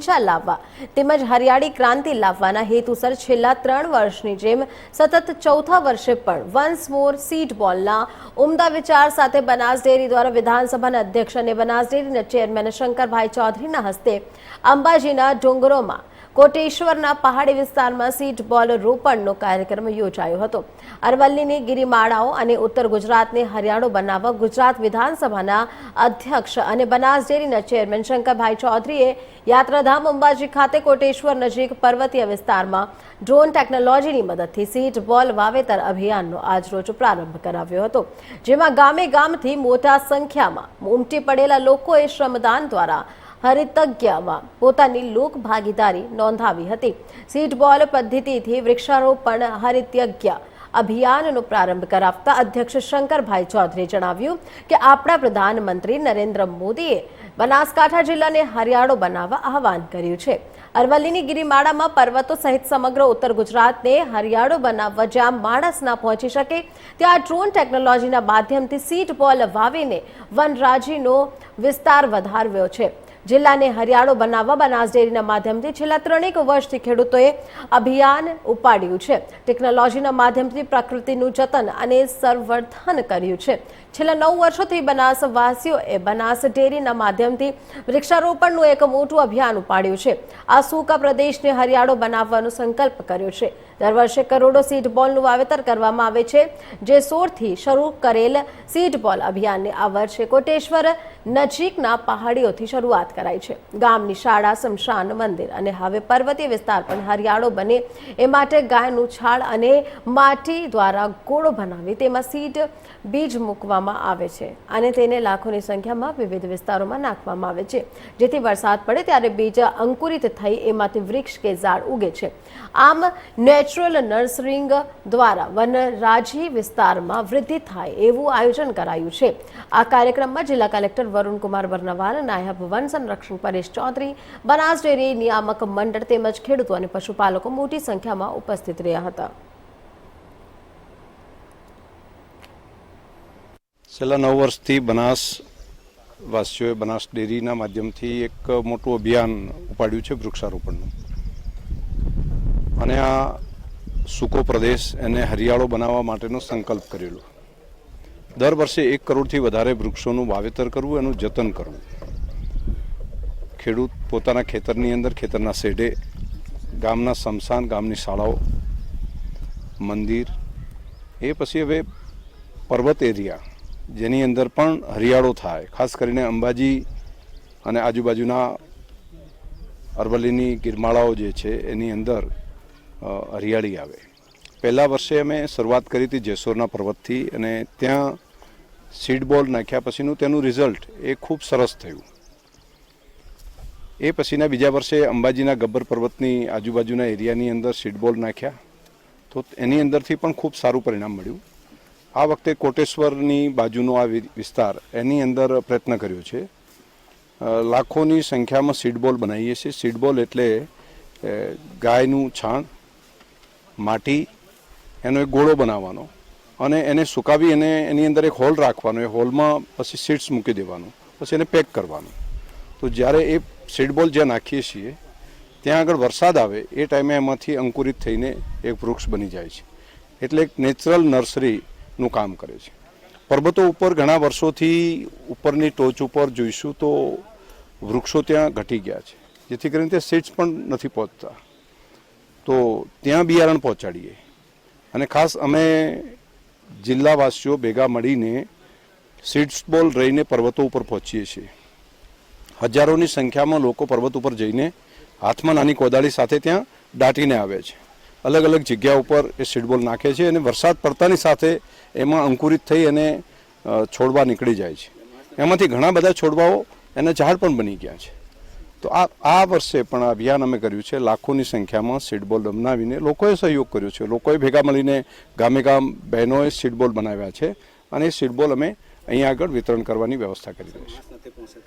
ઊંચા લાવવા તેમજ હરિયાળી ક્રાંતિ લાવવાના હેતુસર છેલ્લા ત્રણ વર્ષની જેમ સતત ચોથા વર્ષે પણ વન્સ મોર સીટ બોલના ઉમદા વિચાર સાથે બનાસ ડેરી દ્વારા વિધાનસભાના અધ્યક્ષ અને બનાસ ડેરીના ચેરમેન શંકરભાઈ ચૌધરીના હસ્તે અંબાજીના ડુંગરોમાં કોટેશ્વરના પહાડી વિસ્તારમાં સીટ બોલ રોપણનો કાર્યક્રમ યોજાયો હતો. અરવલ્લીની ગિરિમાળાઓ અને ઉત્તર ગુજરાતને હરિયાળો બનાવવા ગુજરાત વિધાનસભાના અધ્યક્ષ અને બનાસ ડેરીના ચેરમેન શંકરભાઈ ચૌધરીએ યાત્રાધામ અંબાજી ખાતે કોટેશ્વર નજીક પર્વતીય વિસ્તારમાં ડ્રોન ટેકનોલોજીની મદદથી સીટ બોલ વાવેતર અભિયાનનો આજરોજ પ્રારંભ કરાવ્યો હતો. જેમાં ગામે ગામથી મોટા સંખ્યામાં ઉમટી પડેલા લોકોએ શ્રમદાન દ્વારા હરિતજ્ઞમાં પોતાની લોક ભાગીદારી નોંધાવી હતી. સીડ બોલ પદ્ધતિથી વૃક્ષારોપણ હરિતયજ્ઞ અભિયાનનો પ્રારંભ કરાવતા અધ્યક્ષ શંકરભાઈ ચૌધરીએ જણાવ્યું કે આપણા પ્રધાનમંત્રી નરેન્દ્ર મોદીએ બનાસકાંઠા જિલ્લાને હરિયાળો બનાવવા આહવાન કર્યું છે. અરવલ્લીની ગિરિમાળામાં પર્વતો સહિત સમગ્ર ઉત્તર ગુજરાતને હરિયાળો બનાવવા જ્યાં માણસ ના પહોંચી શકે, ત્યાં ડ્રોન ટેકનોલોજીના માધ્યમથી સીટ બોલ વાવીને વનરાજીનો વિસ્તાર વધારવ્યો છે. જિલ્લાને હરિયાળો બનાવવા બનાસ ડેરીના માધ્યમથી છેલ્લા ત્રણેક વર્ષથી ખેડૂતોએ અભિયાન ઉપાડ્યું છે. ટેકનોલોજીના માધ્યમથી પ્રકૃતિનું જતન અને સંવર્ધન કર્યું છે. છેલ્લા નવ વર્ષોથી બનાસવાસીઓએ બનાસ ડેરીના માધ્યમથી વૃક્ષારોપણનું એક મોટું અભિયાન ઉપાડ્યું છે. આ સૂકા પ્રદેશને હરિયાળો બનાવવાનો સંકલ્પ કર્યો છે. દર વર્ષે કરોડો સીડ બોલનું વાવેતર કરવામાં આવે છે, જે સોળથી શરૂ કરેલ સીડ બોલ અભિયાનને આ વર્ષે કોટેશ્વર નજીકના પહાડીઓથી શરૂઆત કરાઈ છે. ગામની શાળા, શમશાન મંદિર અને હવે પર્વતીય વિસ્તાર પણ હરિયાળો બને. એ માટે ગાયનું છાળ અને માટી દ્વારા ગોળો બનાવી તેમાં સીડ બીજ મૂકવામાં આવે છે અને તેને લાખોની સંખ્યામાં વિવિધ વિસ્તારોમાં નાખવામાં આવે છે. જેથી વરસાદ પડે ત્યારે બીજ અંકુરિત થઈ એમાંથી વૃક્ષ કે ઝાડ ઉગે છે. આમ નેચરલ નર્સરિંગ દ્વારા વનરાજી વિસ્તારમાં વૃદ્ધિ થાય એવું આયોજન કરાયું છે. આ કાર્યક્રમમાં જિલ્લા કલેક્ટર વરુણકુમાર બર્નવાલ, નાયબ વન સંરક્ષણ પરેશ ચૌધરી, બનાસ ડેરી નિયામક મંડળ તેમજ ખેડૂતો અને પશુપાલકો મોટી સંખ્યામાં ઉપસ્થિત રહ્યા હતા. છેલ્લા નવ વર્ષથી બનાસ બનાસ ડેરીના માધ્યમથી એક મોટું અભિયાન ઉપાડ્યું છે વૃક્ષારોપણનું. અને આ સૂકો પ્રદેશ એને હરિયાળો બનાવવા માટેનો સંકલ્પ કરેલો. દર વર્ષે એક કરોડથી વધારે વૃક્ષોનું વાવેતર કરવું, એનું જતન કરવું. ખેડૂત પોતાના ખેતરની અંદર, ખેતરના શેઢે ગામના સમસાન ગામની શાળાઓ, મંદિર, એ પછી હવે પર્વત એરિયા, જેની અંદર પણ હરિયાળો થાય. ખાસ કરીને અંબાજી અને આજુબાજુના અરવલ્લીની ગિરમાળાઓ જે છે, એની અંદર હરિયાળી આવે. પહેલા વર્ષે અમે શરૂઆત કરી હતી જેસોરના પર્વતથી અને ત્યાં સીડ બોલ નાખ્યા પછીનું તેનું રિઝલ્ટ એ ખૂબ સરસ થયું. એ પછીના બીજા વર્ષે અંબાજીના ગબ્બર પર્વતની આજુબાજુના એરિયાની અંદર સીડ બોલ નાખ્યા. તો એની અંદરથી પણ ખૂબ સારું પરિણામ મળ્યું. આ વખતે કોટેશ્વરની બાજુનો આ વિસ્તાર એની અંદર પ્રયત્ન કર્યો છે. લાખોની સંખ્યામાં સીડબોલ બનાવીએ છીએ. સીડબોલ એટલે ગાયનું છાણ, માટી એનો એક ગોળો બનાવવાનો અને એને સુકાવી એને એની અંદર એક હોલ રાખવાનો, એ હોલમાં પછી સીડ્સ મૂકી દેવાનું, પછી એને પેક કરવાનું. તો જ્યારે એ સીડબોલ જ્યાં નાખીએ છીએ, ત્યાં આગળ વરસાદ આવે, એ ટાઈમે એમાંથી અંકુરિત થઈને એક વૃક્ષ બની જાય છે. એટલે એક નેચરલ નર્સરીનું કામ કરે છે. પર્વતો ઉપર ઘણા વર્ષોથી ઉપરની ટોચ ઉપર જોઈશું તો વૃક્ષો ત્યાં ઘટી ગયા છે. જેથી કરીને ત્યાં સીડ્સ પણ નથી પહોંચતા. તો ત્યાં બિયારણ પહોંચાડીએ. અને ખાસ અમે જિલ્લાવાસીઓ ભેગા મળીને સીડ્સ બોલ રહીને પર્વતો ઉપર પહોંચીએ છીએ. હજારોની સંખ્યામાં લોકો પર્વત ઉપર જઈને હાથમાં નાની કોદાળી સાથે ત્યાં દાટીને આવે છે. અલગ અલગ જગ્યા ઉપર એ સીડબોલ નાખે છે અને વરસાદ પડતાની સાથે એમાં અંકુરિત થઈ અને છોડવા નીકળી જાય છે. એમાંથી ઘણા બધા છોડવાઓ એના ઝાડ પણ બની ગયા છે. તો આ આ વર્ષે પણ અભિયાન અમે કર્યું છે. લાખોની સંખ્યામાં સીડબોલ બનાવીને લોકોએ સહયોગ કર્યો છે. લોકોએ ભેગા મળીને ગામે ગામ બહેનોએ સીડબોલ બનાવ્યા છે અને એ સીડબોલ અમે અહીંયા આગળ વિતરણ કરવાની વ્યવસ્થા કરી છે